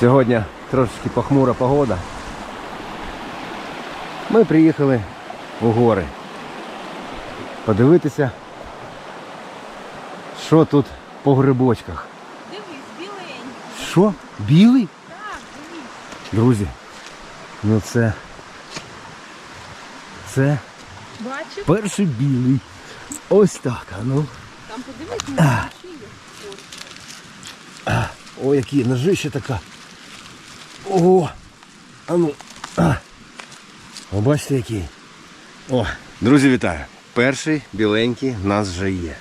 Сьогодні трошечки похмура погода. Ми приїхали у гори. Подивитися, що тут по грибочках. Дивись, біленький. Що? Білий? Так, дивись. Друзі, ну це. Це Бачиш? перший білий. Ось так, а ну. Там подивись, на ще є. О, які ножище така. Ого! А ну. А. О, бачите який. О, друзі, вітаю. Перший біленький в нас вже є.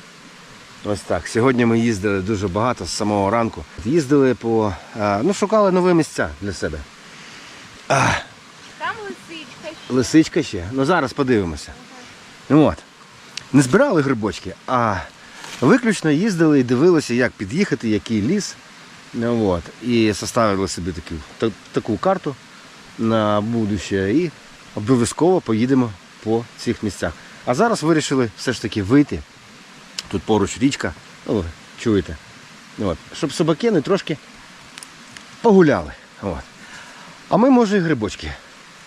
Ось так. Сьогодні ми їздили дуже багато з самого ранку. Їздили по. а, ну, шукали нові місця для себе. А, Там лисичка ще. лисичка ще. Ну зараз подивимося. Ну От. Не збирали грибочки, а виключно їздили і дивилися, як під'їхати, який ліс. Ну, От. І составили собі таку, та- таку карту на будуще і обов'язково поїдемо по цих місцях. А зараз вирішили все ж таки вийти. Тут поруч річка, ну, чуєте. От. Щоб собакени трошки погуляли. От. А ми, може, і грибочки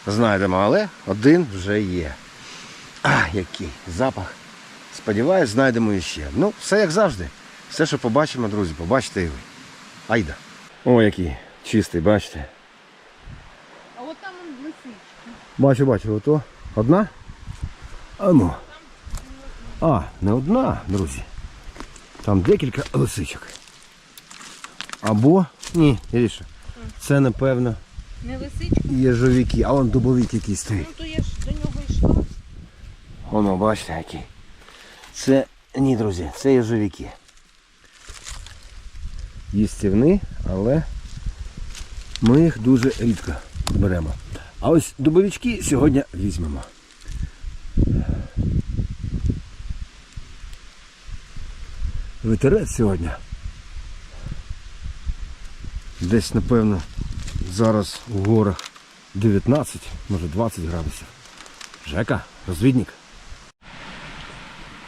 знайдемо, але один вже є. А, який запах. Сподіваюсь, знайдемо іще. Ну, все як завжди. Все, що побачимо, друзі, побачите і ви. Айда. О, який чистий, бачите. А от там он лисичка. Бачу, бачу, ото. Одна? А ну. А, не одна, друзі. Там декілька лисичок. Або. Ні, Іріша. Це, напевно, Не лисичка. єжовіки, а вон дубовик який стоїть. Ну то я ж до нього йшла. Воно, бачите, який. Це, ні, друзі, це єжовіки. Їстівні, але ми їх дуже рідко беремо. А ось дубовички сьогодні візьмемо. Вітерець сьогодні. Десь, напевно, зараз у горах 19, може 20 градусів. Жека, розвідник.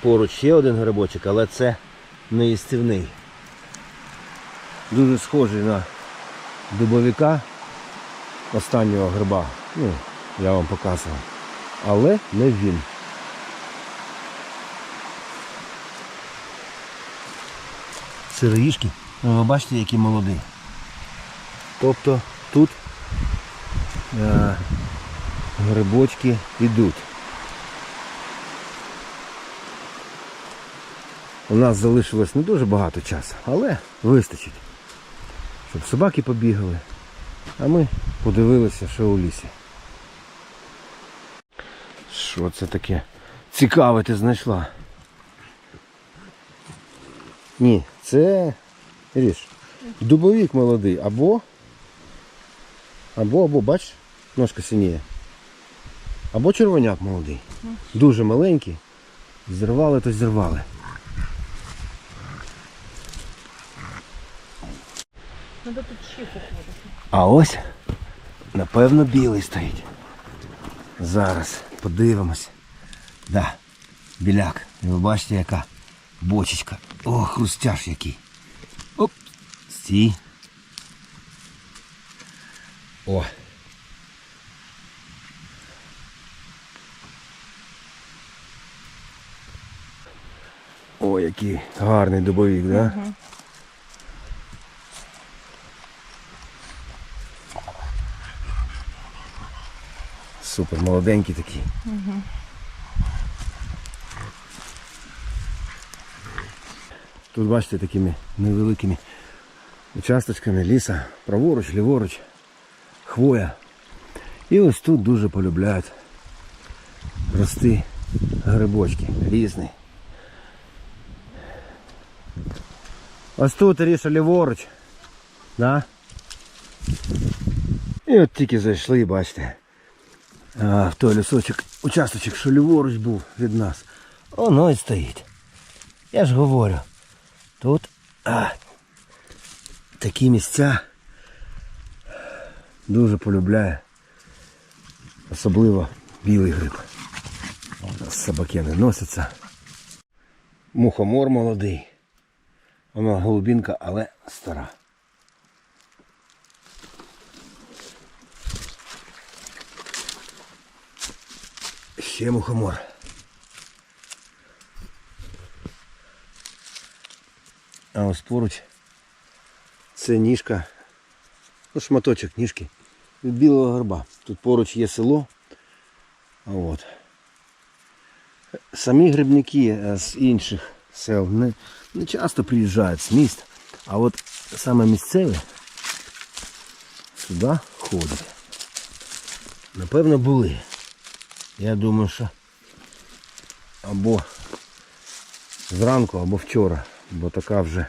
Поруч ще один грибочок, але це не їстівний. Дуже схожий на дубовика останнього гриба. Ну, я вам показував. Але не він. Сироїшки, ну, ви бачите, які молоді. Тобто тут е, грибочки йдуть. У нас залишилось не дуже багато часу, але вистачить. Щоб собаки побігали, а ми подивилися, що у лісі. Що це таке? Цікаве ти знайшла. Ні, це ріж. Дубовик молодий, або. Або, або, бач, ножка синіє. Або червоняк молодий. Дуже маленький. Зірвали, то зірвали. Треба тут ще походити. А ось, напевно, білий стоїть. Зараз подивимось. Да, біляк. І ви бачите, яка бочечка. О, хрустяш який. Оп, стій. О. О, який гарний дубовик, да? Супер, молоденький такий. Тут бачите такими невеликими участочками ліса, праворуч, ліворуч, хвоя. І ось тут дуже полюбляють рости грибочки різні. Ось тут ріша ліворуч. Да? І от тільки зайшли, бачите. А, в той лісочок, участочок, що ліворуч був від нас. Воно і стоїть. Я ж говорю. Тут а, такі місця дуже полюбляє. Особливо білий гриб. Собаки не носяться. Мухомор молодий. Вона голубінка, але стара. Ще мухомор. А ось поруч це ніжка, ну, шматочок ніжки від білого горба. Тут поруч є село. От. Самі грибники е, з інших сел не, не часто приїжджають з міст, а от саме місцеві сюди ходять. Напевно, були. Я думаю, що або зранку, або вчора, бо така вже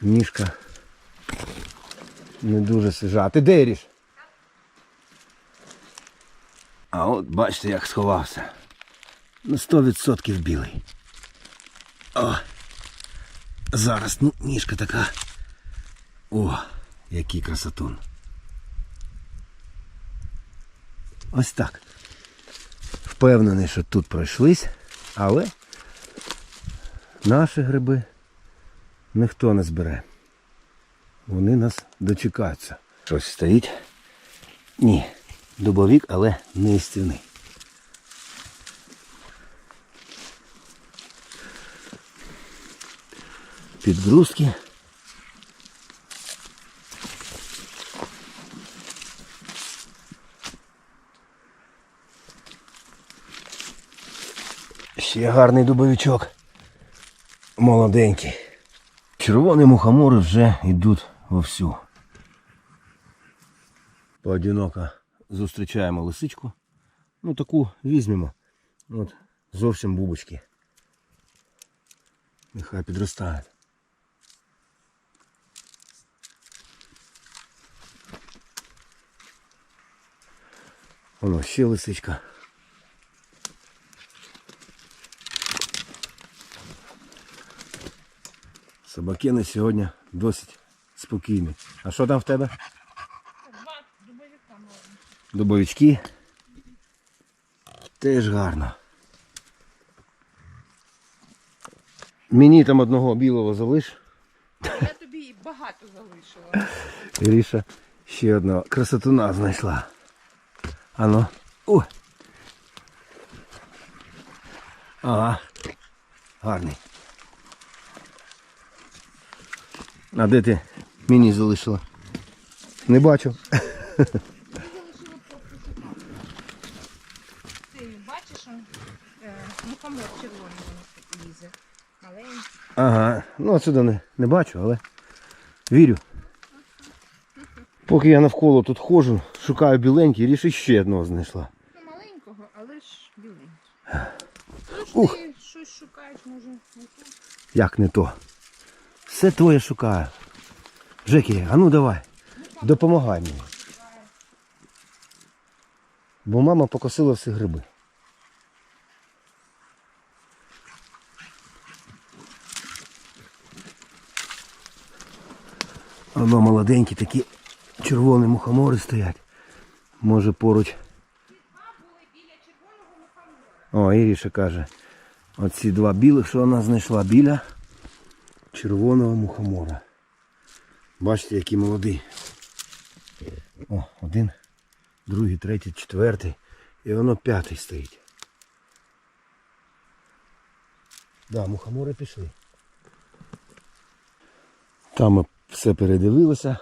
ніжка не дуже свіжа. А ти де ріж? А от бачите, як сховався. На 100% білий. О! Зараз, ну, ніжка така. О, який красотун. Ось так. Впевнений, що тут пройшлись, але наші гриби ніхто не збере. Вони нас дочекаються. Щось стоїть. Ні, дубовік, але не істівний. Підгрузки. Ще гарний дубовичок. Молоденький. Червоні мухомори вже йдуть вовсю. Поодиноко зустрічаємо лисичку. Ну таку візьмемо. От зовсім бубочки. Нехай підростають. Воно ще лисичка. Собаки на сьогодні досить спокійні. А що там в тебе? Два дубовіка мало. Дубовички. Теж гарно. Мені там одного білого залиш. Я тобі і багато залишила. Іріша ще одного красотуна знайшла. Ано. О! Ага. Гарний. А де ти мені залишила? Не бачу. Ти бачиш, он, е, мухомор червоний лізе. Маленький. Ага. Ну отсюди не, не бачу, але вірю. Поки я навколо тут ходжу, шукаю біленький, ріш ще одного знайшла. Ну, маленького, але ж біленький. Тож Ух. ти щось шукаєш, може, не тут? Як не то. Все твоє шукаю. Жекі, а ну давай. Допомагай мені. Бо мама покосила всі гриби. Воно молоденькі такі червоні мухомори стоять. Може поруч. О, Іріша каже. Оці два білих, що вона знайшла біля червоного мухомора. Бачите, які молоді. О, один, другий, третій, четвертий. І воно п'ятий стоїть. Да, мухомори пішли. Там все передивилися.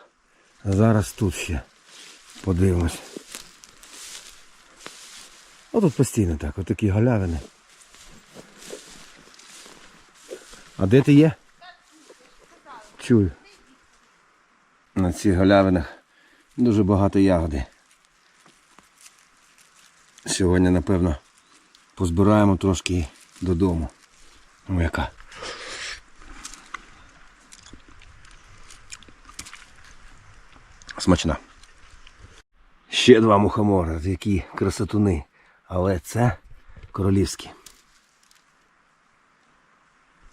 А зараз тут ще подивимось. Отут постійно так, отакі галявини. А де ти є? Чую. На цих галявинах дуже багато ягоди. Сьогодні, напевно, позбираємо трошки додому. Ну яка. Смачна. Ще два мухомори, які красотуни. Але це королівські.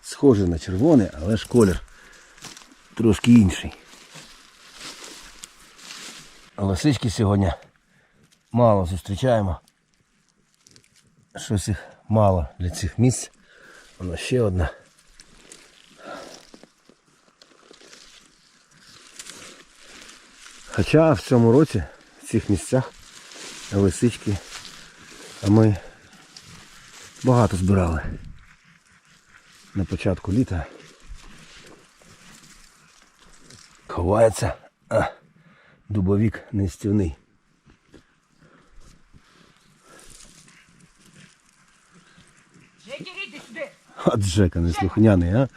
Схоже на червоний, але ж колір трошки інший. Лисички сьогодні мало зустрічаємо. Щось їх мало для цих місць. Воно ще одна. Хоча в цьому році в цих місцях лисички ми Багато збирали. На початку літа. Ховається. А, дубовік нестівний. От Джека неслухняний, а?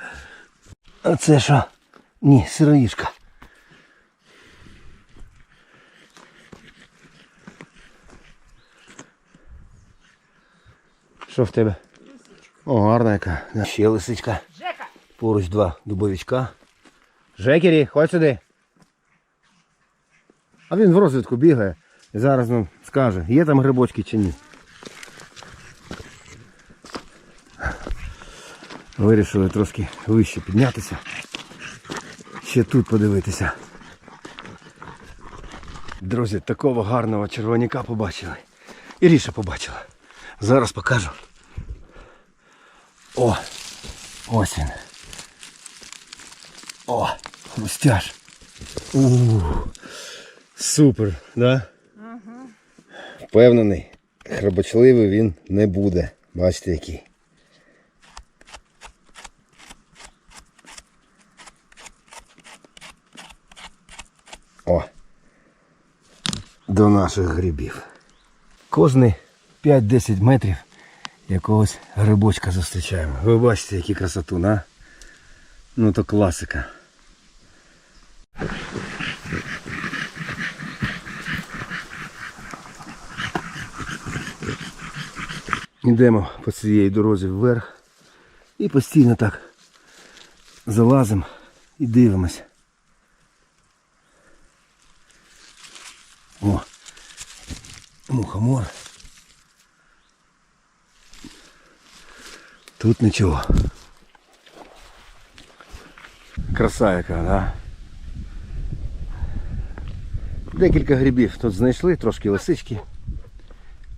А це що? Ні, сироїшка. Що в тебе? О, гарна яка. Ще лисичка. Жека! Поруч два дубовичка. Жекері, ходь сюди. А він в розвідку бігає і зараз нам скаже, є там грибочки чи ні. Вирішили трошки вище піднятися. Ще тут подивитися. Друзі, такого гарного червоняка побачили. І Ріша побачила. Зараз покажу. О! Ось він. О, хрустяш. У, супер, да? Ага. Впевнений, храбочливий він не буде. Бачите який. О. До наших грибів. Кожні 5-10 метрів якогось грибочка зустрічаємо. Ви бачите, які красоту, на? Ну то класика. Йдемо по цієї дорозі вверх і постійно так залазимо і дивимось. О, мухомор. Тут нічого. Краса яка, да? Декілька грибів тут знайшли, трошки лисички.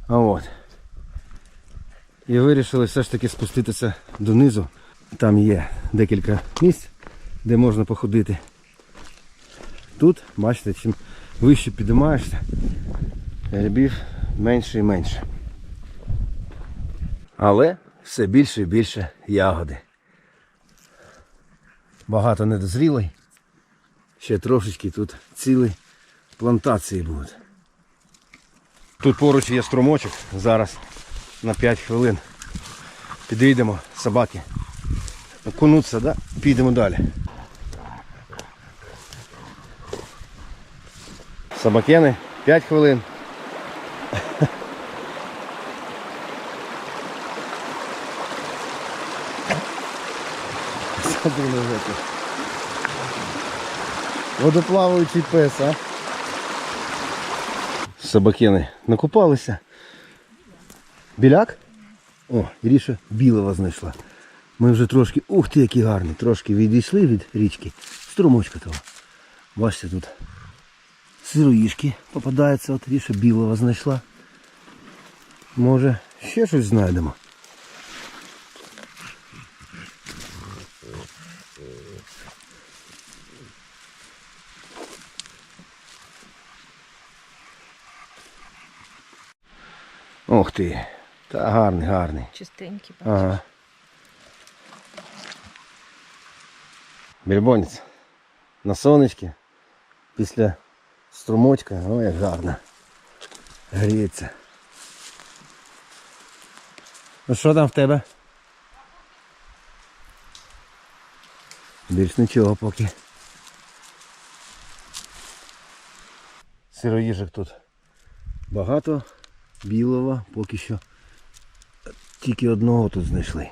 А от. І вирішили все ж таки спуститися донизу. Там є декілька місць, де можна походити. Тут, бачите, чим вище підіймаєшся, грибів менше і менше. Але все більше і більше ягоди. Багато недозрілий. Ще трошечки тут цілі плантації будуть. Тут поруч є струмочок. Зараз на 5 хвилин підійдемо, собаки. Окунуться, да? підемо далі. Собакени 5 хвилин. Садили гети. Водоплаваючий пес, а? Собакени накупалися. Біляк? О, Іріша білого знайшла. Ми вже трошки, ух ти, який гарний, трошки відійшли від річки. Струмочка того. Бачите тут. Сироїшки попадаються, от Ріша білого знайшла. Може ще щось знайдемо. Ох ти. Та гарний, гарний. Чистенькі. Ага. Більбонець. На сонечки. Після струмочка. О, як гарно. Гріється. Ну що там в тебе? Більш нічого поки. Сироїжок тут багато. Білого поки що. Тільки одного тут знайшли.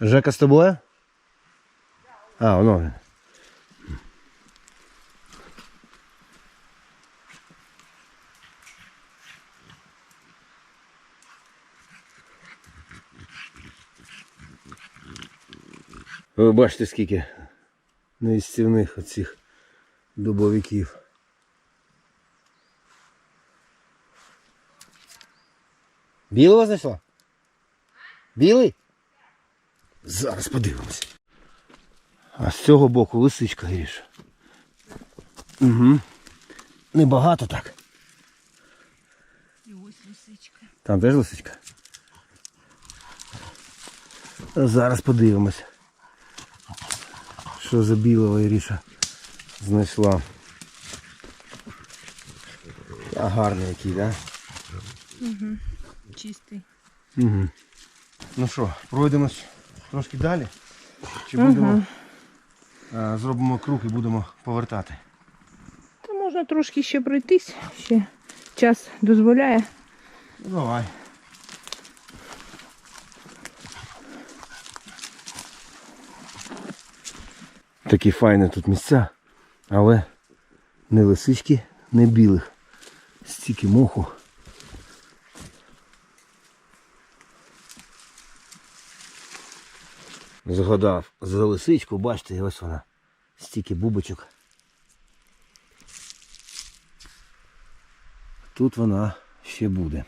Жека з тобою? А, воно. він. Ви бачите, скільки неістівних оцих дубовиків. Білого знайшла? Білий? Зараз подивимось. А з цього боку лисичка гріш. Угу. небагато так. І ось лисичка. Там теж лисичка. Зараз подивимось. Що за білого Іріша знайшла. А гарний який, так? Чистий. Угу. Ну що, пройдемось трошки далі. Чи будемо а, зробимо круг і будемо повертати? Та можна трошки ще пройтись, ще час дозволяє. Давай. Такі файні тут місця, але не лисички, не білих. Стільки моху. Згадав за лисичку, бачите, ось вона. Стільки бубочок. Тут вона ще буде.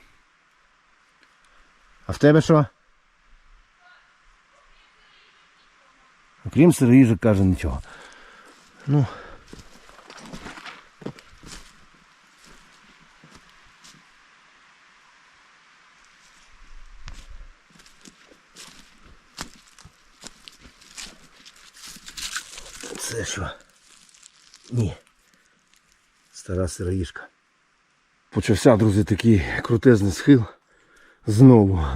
А в тебе що? Окрім сироїжок, каже нічого. Ну. Це що? Ні. Стара сироїжка. Почався, друзі, такий крутезний схил. Знову.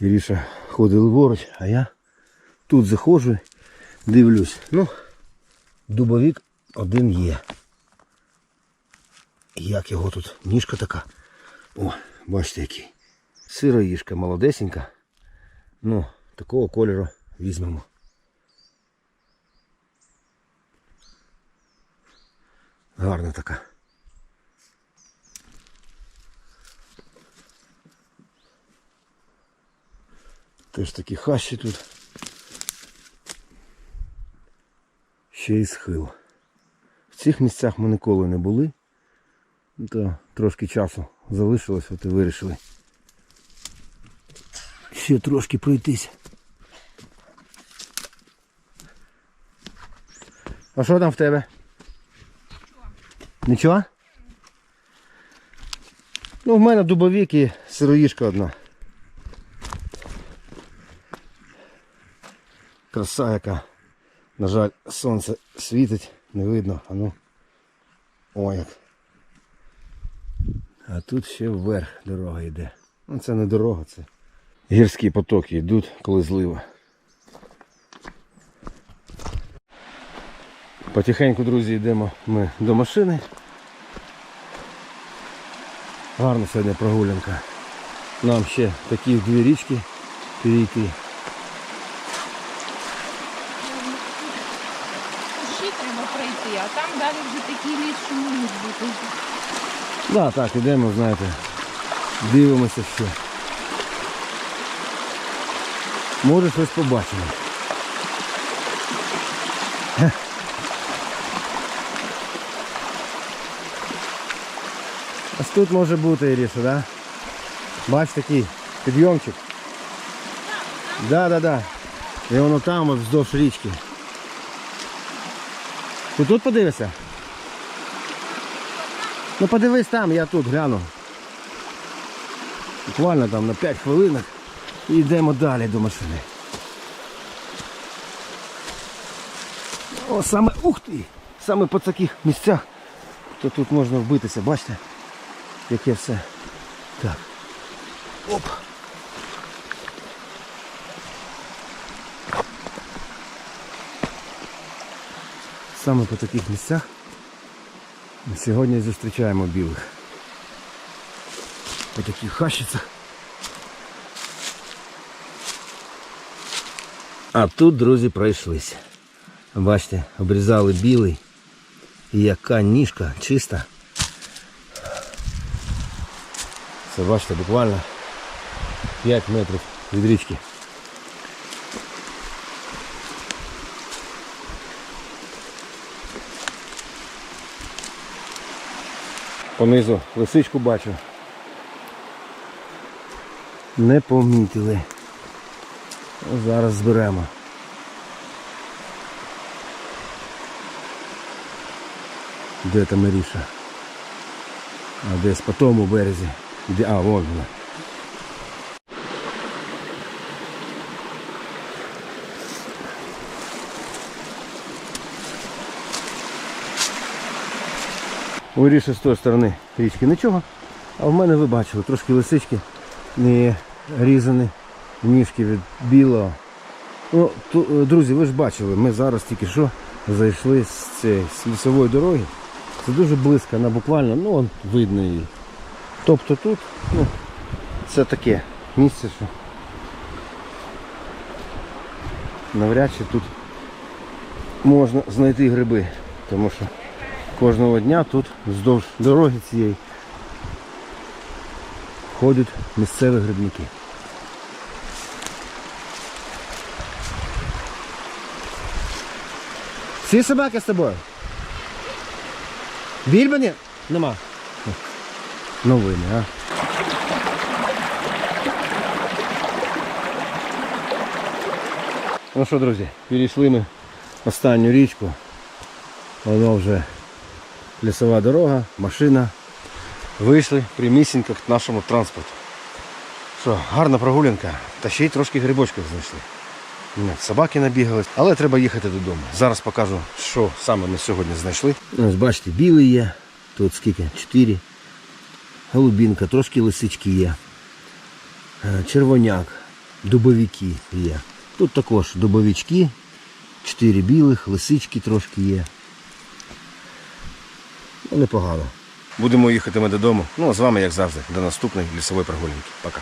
Іріша ходить ліворуч, а я тут заходжу, дивлюсь. Ну, дубовік один є. Як його тут? Ніжка така. О, бачите який. Сироїжка молодесенька. Ну, такого кольору візьмемо. Гарна така. Теж такі хащі тут. Ще схил. В цих місцях ми ніколи не були. Ну, То трошки часу залишилось, от і вирішили. Ще трошки пройтись. А що там в тебе? Нічого? Ну, в мене дубовік і сироїшка одна. Краса яка. На жаль, сонце світить, не видно, а ну. О як. А тут ще вверх дорога йде. Ну це не дорога, це гірські потоки йдуть, коли злива. Потихеньку, друзі, йдемо ми до машини. Гарна сьогодні прогулянка. Нам ще такі дві річки перейти. Ще пройти, а там далі вже такий ліс, що не можуть бути. Да, так, ідемо, знаєте, дивимося що. Може щось побачимо. Ось тут може бути Іріша, да? Бач такий підйомчик. Да, да, да. І воно там вздовж річки. Ти тут подивишся? Ну подивись там, я тут гляну. Буквально там на 5 хвилинок і йдемо далі до машини. О, саме ух ти! Саме по таких місцях, то тут можна вбитися, бачите? Яке все. Так. Оп. Саме по таких місцях ми сьогодні зустрічаємо білих. По таких хащицях. А тут, друзі, пройшлися. Бачите, обрізали білий. І яка ніжка чиста. Це бачите, буквально 5 метрів від річки. Понизу лисичку бачу. Не помітили. Зараз зберемо. Де там Маріша? А десь по тому березі. Де, а, вон вона. Вирішив з тої сторони річки нічого. А в мене ви бачили, трошки лисички не різані, ніжки від білого. Ну, ту- е, друзі, ви ж бачили, ми зараз тільки що зайшли з цієї з лісової дороги. Це дуже близько, вона буквально, ну он видно її. Тобто тут, ну, це таке місце, що навряд чи тут можна знайти гриби, тому що кожного дня тут вздовж дороги цієї ходять місцеві грибники. Всі собаки з тобою? Більбані? Нема. Новини, а? Ну що, друзі, перейшли ми останню річку. Воно вже лісова дорога, машина. Вийшли прямісінько к нашому транспорту. Що, гарна прогулянка, та ще й трошки грибочків знайшли. Собаки набігались, але треба їхати додому. Зараз покажу, що саме ми сьогодні знайшли. Ось бачите, білий є. Тут скільки? Чотири. Голубінка, трошки лисички є. Е, Червоняк, дубовики є. Тут також дубовички, чотири білих, лисички трошки є. Ну, непогано. Будемо їхати ми додому. Ну, а з вами, як завжди, до наступної лісової прогулянки. Пока.